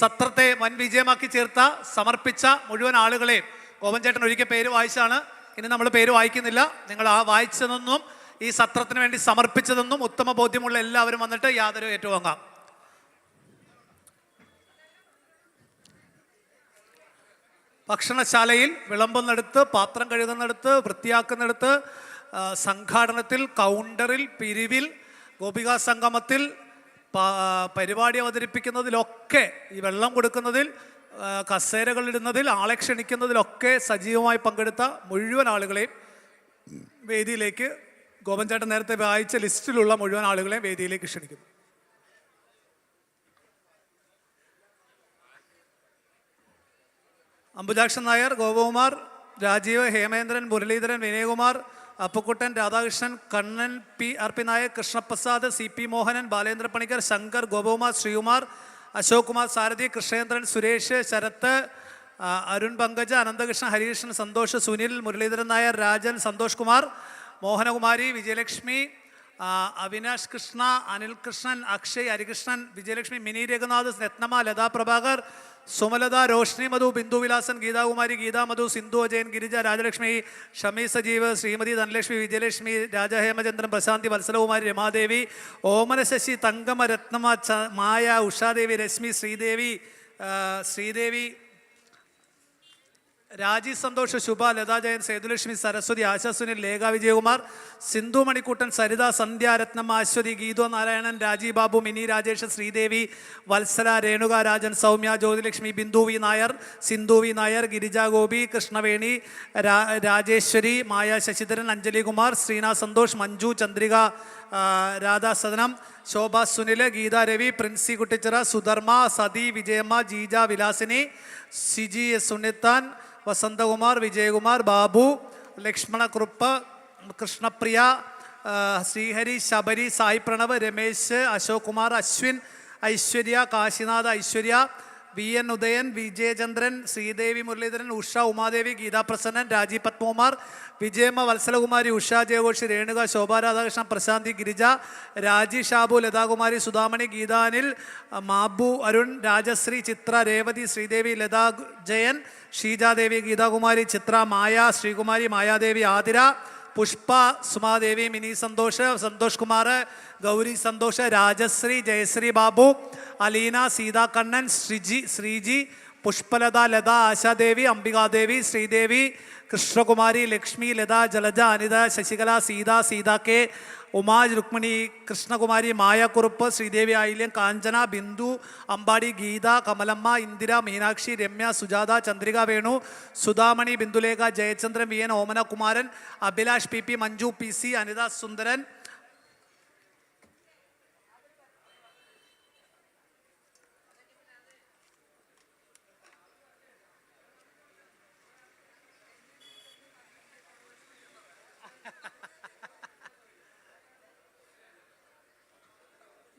സത്രത്തെ വൻ വിജയമാക്കി ചേർത്ത സമർപ്പിച്ച മുഴുവൻ ആളുകളെയും ഗോപൻ ചേട്ടൻ ഒരിക്കൽ പേര് വായിച്ചാണ്. ഇനി നമ്മൾ പേര് വായിക്കുന്നില്ല. നിങ്ങൾ ആ വായിച്ചതെന്നും ഈ സത്രത്തിന് വേണ്ടി സമർപ്പിച്ചതെന്നും ഉത്തമ ബോധ്യമുള്ള എല്ലാവരും വന്നിട്ട് യാതൊരു ഏറ്റുവാങ്ങാം. ഭക്ഷണശാലയിൽ വിളമ്പുന്നിടത്ത് പാത്രം കഴുകുന്നിടത്ത് വൃത്തിയാക്കുന്നിടത്ത് സംഘാടനത്തിൽ കൗണ്ടറിൽ പിരിവിൽ ഗോപികാ സംഗമത്തിൽ പരിപാടി അവതരിപ്പിക്കുന്നതിലൊക്കെ ഈ വെള്ളം കൊടുക്കുന്നതിൽ കസേരകൾ കസേരകളിടുന്നതിൽ ആളെ ക്ഷണിക്കുന്നതിലൊക്കെ സജീവമായി പങ്കെടുത്ത മുഴുവൻ ആളുകളെയും വേദിയിലേക്ക് ഗോപൻചേട്ടൻ നേരത്തെ വായിച്ച ലിസ്റ്റിലുള്ള മുഴുവൻ ആളുകളെയും വേദിയിലേക്ക് ക്ഷണിക്കുന്നു. Ambujakshan Nair Gopakumar Rajeev Hemendran Muraleedharan Vinayakumar Appukuttan Radhakrishnan Kannan P R P Nair Krishnaprasad C P Mohanan Balendra Panicker Shankar Gopakumar Sreekumar Ashok Kumar Sarathi Krishnendran Suresh Sarath Arun Pankaj Ananthakrishnan Harikrishnan Santhosh Sunil Muraleedharan Nair Rajan Santhosh Kumar Mohanakumari Vijayalakshmi Avinash Krishna Anil Krishnan Akshay Harikrishnan Vijayalakshmi Mini Raghunath Ratnama Latha Prabhakar Sumalatha Roshni Madhu Binduvilasan Geethakumari Geetha Madhu Sindhu Ajayan Girija Rajalakshmi Shami Sajeev Srimathi Dhanalakshmi Vijayalakshmi Rajahemachandran Prasanthi Vatsalakumari Ramadevi Omana Sasi Thankamma Rathnama Maya Ushadevi Rashmi Sreedevi Sreedevi Raji Santhosh Shubha Lata Jayan Sethulakshmi Saraswati ASHA Sunil Lekha Vijayakumar Sindhu Manikuttan Saritha Sandhya Ratnam Aswathi Geetho Narayanan Rajeev Babu Mini Rajesh Sreedevi Vatsala Renuka Rajan Soumya Jyothilakshmi Bindu V Nair Sindhu V Nair Girija Gopi Krishnaveni Rajeswari Maya Sasidharan Anjali Kumar Sreenath Santhosh Manju Chandrika Radha Sadanam Shobha Sunil Geetha Ravi Princy Kuttichira Sudharma Sathi Vijayamma Jeeja Vilasini Siji Sunithan Vasanthakumar Vijayakumar Babu Lakshmanakurup Krishnapriya Sreehari Sabari Sai Pranav Ramesh Ashok Kumar Ashwin Aishwarya Kashinath Aishwarya V N Udayan Vijayachandran Sreedevi Muraleedharan Usha Umadevi Geetha Prasannan Rajeev Padmakumar Vijayamma Vatsalakumari Usha ജയഘോഷ് Renuka Shobha Radhakrishnan Prasanthi Girija Raji Shabu Lathakumari Sudhamani Geethanil Mabu Arun Rajasree Chithra Revathi Sreedevi Latha Jayan Sheejadevi Geethakumari Chithra Maya Sreekumari Mayadevi Athira Pushpa Sumadevi Mini Santhosh Santhosh Kumar Gauri Santhosh Rajasree Jayasree Babu Aleena Seetha Kannan Sreeji Sreeji Pushpalatha Latha Ashadevi Ambikadevi Sreedevi Krishnakumari Lakshmi Latha Jalaja Anitha Sasikala Seetha Seetha K Uma Rukmini Krishnakumari Mayakurup Sreedevi Ayilyam Kanchana Bindu Ambadi Geetha Kamalamma Indira Meenakshi Ramya Sujatha Chandrika Venu Sudhamani Bindulekha Jayachandran V N Omana Kumaran Abhilash P P Manju P C Anitha Sundaran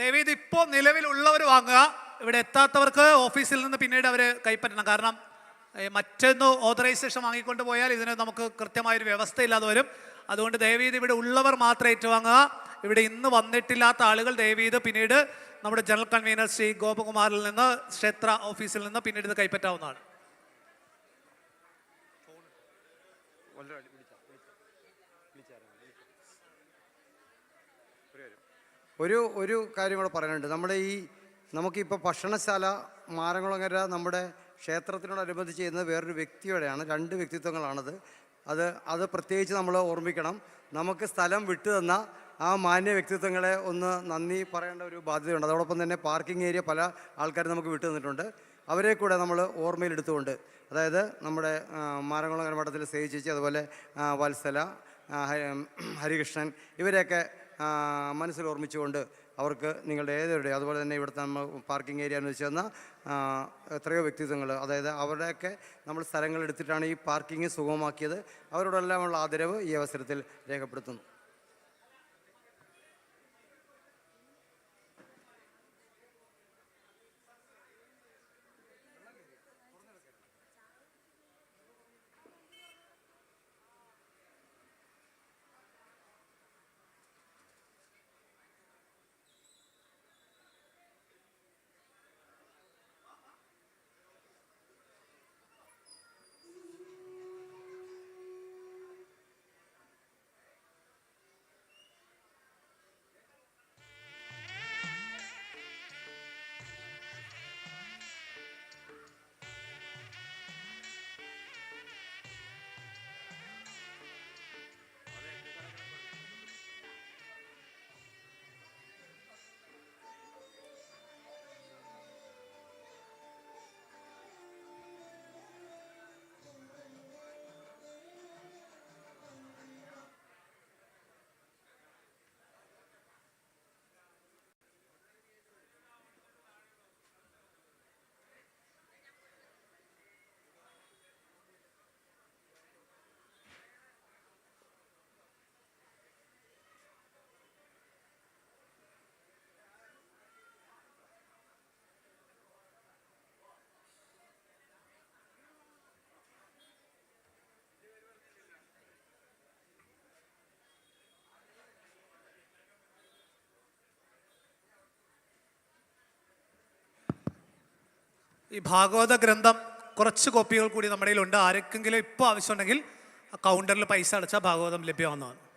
ദയവീത് ഇപ്പോൾ നിലവിലുള്ളവർ വാങ്ങുക. ഇവിടെ എത്താത്തവർക്ക് ഓഫീസിൽ നിന്ന് പിന്നീട് അവർ കൈപ്പറ്റണം. കാരണം മറ്റൊന്ന് authorisation വാങ്ങിക്കൊണ്ട് പോയാൽ ഇതിന് നമുക്ക് കൃത്യമായൊരു വ്യവസ്ഥയില്ലാതെ വരും. അതുകൊണ്ട് ദയവീത് ഇവിടെ ഉള്ളവർ മാത്രം ഏറ്റുവാങ്ങുക. ഇവിടെ ഇന്ന് വന്നിട്ടില്ലാത്ത ആളുകൾ ദയവീത് പിന്നീട് നമ്മുടെ ജനറൽ കൺവീനർ ശ്രീ ഗോപകുമാറിൽ നിന്ന് ക്ഷേത്ര ഓഫീസിൽ നിന്ന് പിന്നീട് ഇത് കൈപ്പറ്റാവുന്നതാണ്. ഒരു ഒരു കാര്യം കൂടെ പറയാനുണ്ട്. നമ്മുടെ ഈ നമുക്കിപ്പോൾ ഭക്ഷണശാല മാരംകുളങ്ങര നമ്മുടെ ക്ഷേത്രത്തിനോടനുബന്ധിച്ച് ചെയ്യുന്നത് വേറൊരു വ്യക്തിയോടെയാണ്. രണ്ട് വ്യക്തിത്വങ്ങളാണത്. അത് അത് പ്രത്യേകിച്ച് നമ്മൾ ഓർമ്മിക്കണം. നമുക്ക് സ്ഥലം വിട്ടു തന്ന ആ മാന്യ വ്യക്തിത്വങ്ങളെ ഒന്ന് നന്ദി പറയേണ്ട ഒരു ബാധ്യതയുണ്ട്. അതോടൊപ്പം തന്നെ പാർക്കിംഗ് ഏരിയ പല ആൾക്കാരും നമുക്ക് വിട്ടു തന്നിട്ടുണ്ട്. അവരെ കൂടെ നമ്മൾ ഓർമ്മയിലെടുത്തുകൊണ്ട് അതായത് നമ്മുടെ മാരംകുളങ്ങര മഠത്തിൽ സേവിച്ചേച്ചി അതുപോലെ വത്സല ഹരികൃഷ്ണൻ ഇവരെയൊക്കെ മനസ്സിൽ ഓർമ്മിച്ചുകൊണ്ട് അവർക്ക് നിങ്ങളുടെ ഏതൊരുടെ അതുപോലെ തന്നെ ഇവിടുത്തെ നമ്മൾ പാർക്കിംഗ് ഏരിയ എന്ന് വെച്ച് തന്ന എത്രയോ വ്യക്തിത്വങ്ങൾ അതായത് അവരുടെയൊക്കെ നമ്മൾ സ്ഥലങ്ങൾ എടുത്തിട്ടാണ് ഈ പാർക്കിംഗ് സുഗമമാക്കിയത്. അവരോടെല്ലാമുള്ള ആദരവ് ഈ അവസരത്തിൽ രേഖപ്പെടുത്തുന്നു. ഈ ഭാഗവത ഗ്രന്ഥം കുറച്ച് കോപ്പികൾ കൂടി നമ്മുടെ കയ്യിലുണ്ട്. ആർക്കെങ്കിലും ഇപ്പോൾ ആവശ്യമുണ്ടെങ്കിൽ കൗണ്ടറിൽ പൈസ അടച്ചാൽ ഭാഗവതം ലഭ്യമാവുന്നതാണ്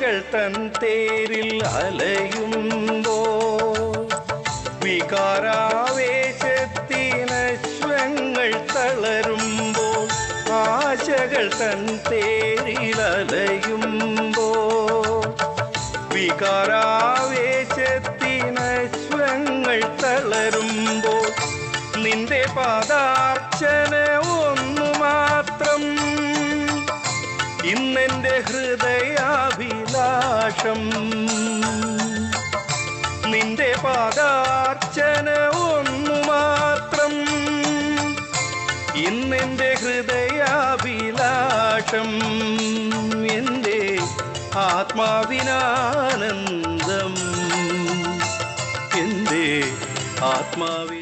തൻ തേരിൽ അലയുമ്പോ വികാരാവേശത്തിനശ്വങ്ങൾ തളരുമ്പോൾ ആശകൾ തൻ തേരിൽ അലയുമ്പോ വികാരാവേശത്തിനശ്വങ്ങൾ തളരുമ്പോൾ നിന്റെ പാദാർച്ചന ഇന്നെന്റെ ഹൃദയാഭിലാഷം എന്റെ ആത്മാവിനാനന്ദം എന്റെ ആത്മാവിന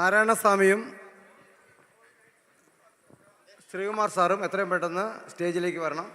നാരായണസ്വാമിയും ശ്രീകുമാർ സാറും എത്രയും പെട്ടെന്ന് സ്റ്റേജിലേക്ക് വരണം.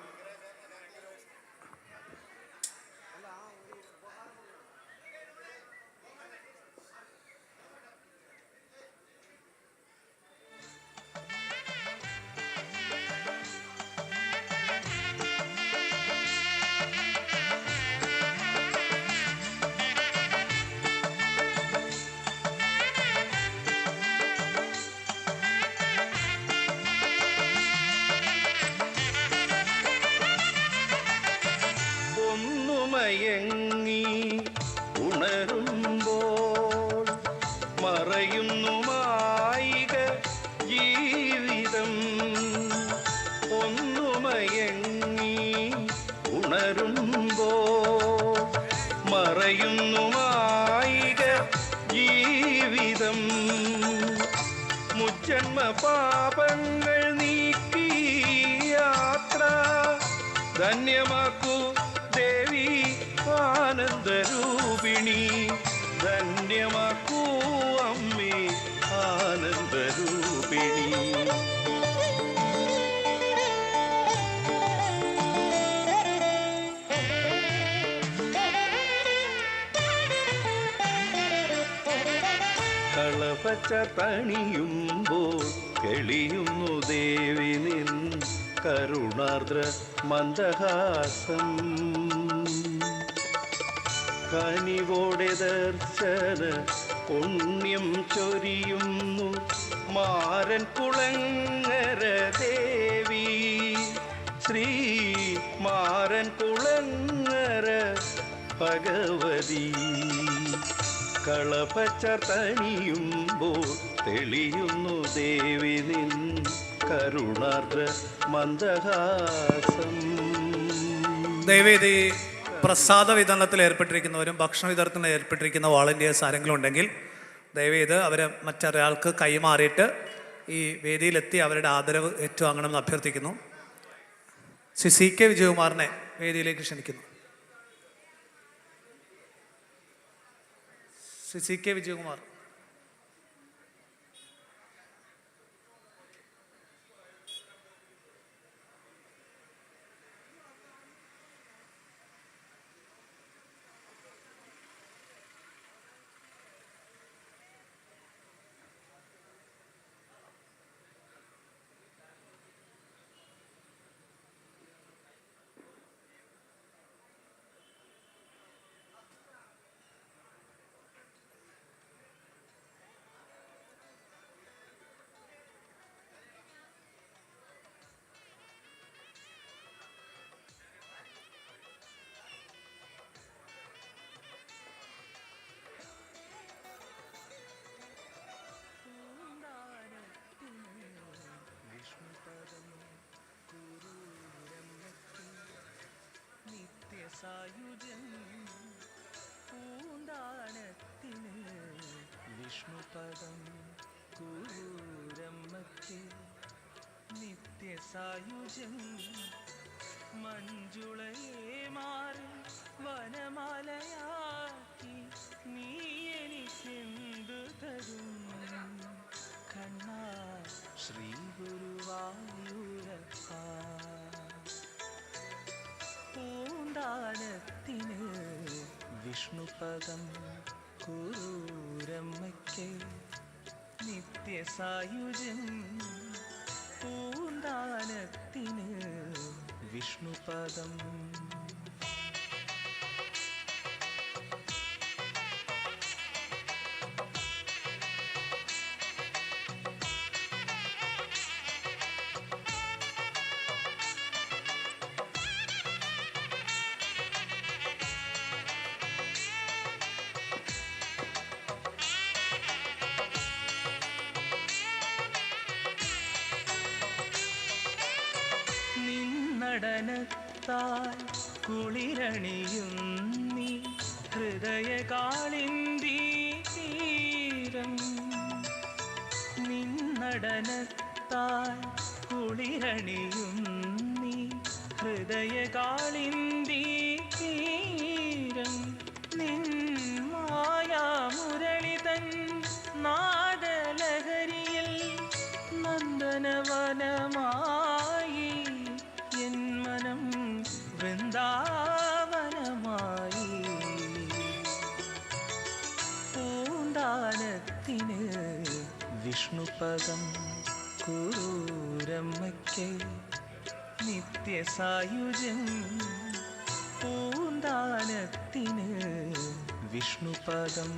ഒന്നുമയങ്ങി ഉണരുമ്പോൾ മറയുന്നു മായിക ജീവിതം. ഒന്നുമയങ്ങി ഉണരുമ്പോൾ മറയുന്നു മായിക ജീവിതം. മുജന്മ പാപങ്ങൾ നീക്കി യാത്ര ധന്യമാക്കൂ കളപച്ച തണിയുമ്പോൾ കെളിയുന്നു ദേവി നിൻ കരുണാർദ്ര മന്ദഹാസം. കനിവോടെ ദർശന പുണ്യം ചൊരിയുന്നു മാരൻ കുളങ്ങര ദേവി. ശ്രീ മാരൻ കുളങ്ങര ഭഗവതി. കളപച്ച തണിയുമ്പോൾ തെളിയുന്നു ദേവി നിൻ കരുണാർദ്ര മന്ദഹാസം. ദേവേദി പ്രസാദ വിതരണത്തിൽ ഏർപ്പെട്ടിരിക്കുന്നവരും ഭക്ഷണ വിതരണത്തിൽ ഏർപ്പെട്ടിരിക്കുന്ന വോളണ്ടിയേഴ്സ് ആരെങ്കിലും ഉണ്ടെങ്കിൽ ദയവേത് അവരെ മറ്റൊരാൾക്ക് കൈമാറിയിട്ട് ഈ വേദിയിലെത്തി അവരുടെ ആദരവ് ഏറ്റുവാങ്ങണമെന്ന് അഭ്യർത്ഥിക്കുന്നു. ശ്രീ സി കെ വിജയകുമാറിനെ വേദിയിലേക്ക് ക്ഷണിക്കുന്നു. ശ്രീ സി കെ വിജയകുമാർ. നിത്യസായുജൻ പൂന്താണത്തിന് വിഷ്ണുപദം കൂരമ്മയ്ക്ക് നിത്യസായുജൻ മഞ്ജുളയെ മാറി വനമാലയാക്കി നീ എനിക്കെന്തു തരും? കണ്ണാ ശ്രീ വിഷ്ണുപദം കൂരമ്മയ്ക്ക് നിത്യസായുജൻ പൂന്താനത്തിന് വിഷ്ണുപദം നിന്നടനത്താൽ കുളിരണിയും നീ കാളിന്തീരം തീരം. നിന്നടനത്താൽ കുളിരണിയും നീ ഹൃദയകാളിന്തി തീരം വിഷ്ണുപദം കൂരമ്മയ്ക്ക് നിത്യസായുജൻ പൂന്താനത്തിന് വിഷ്ണുപദം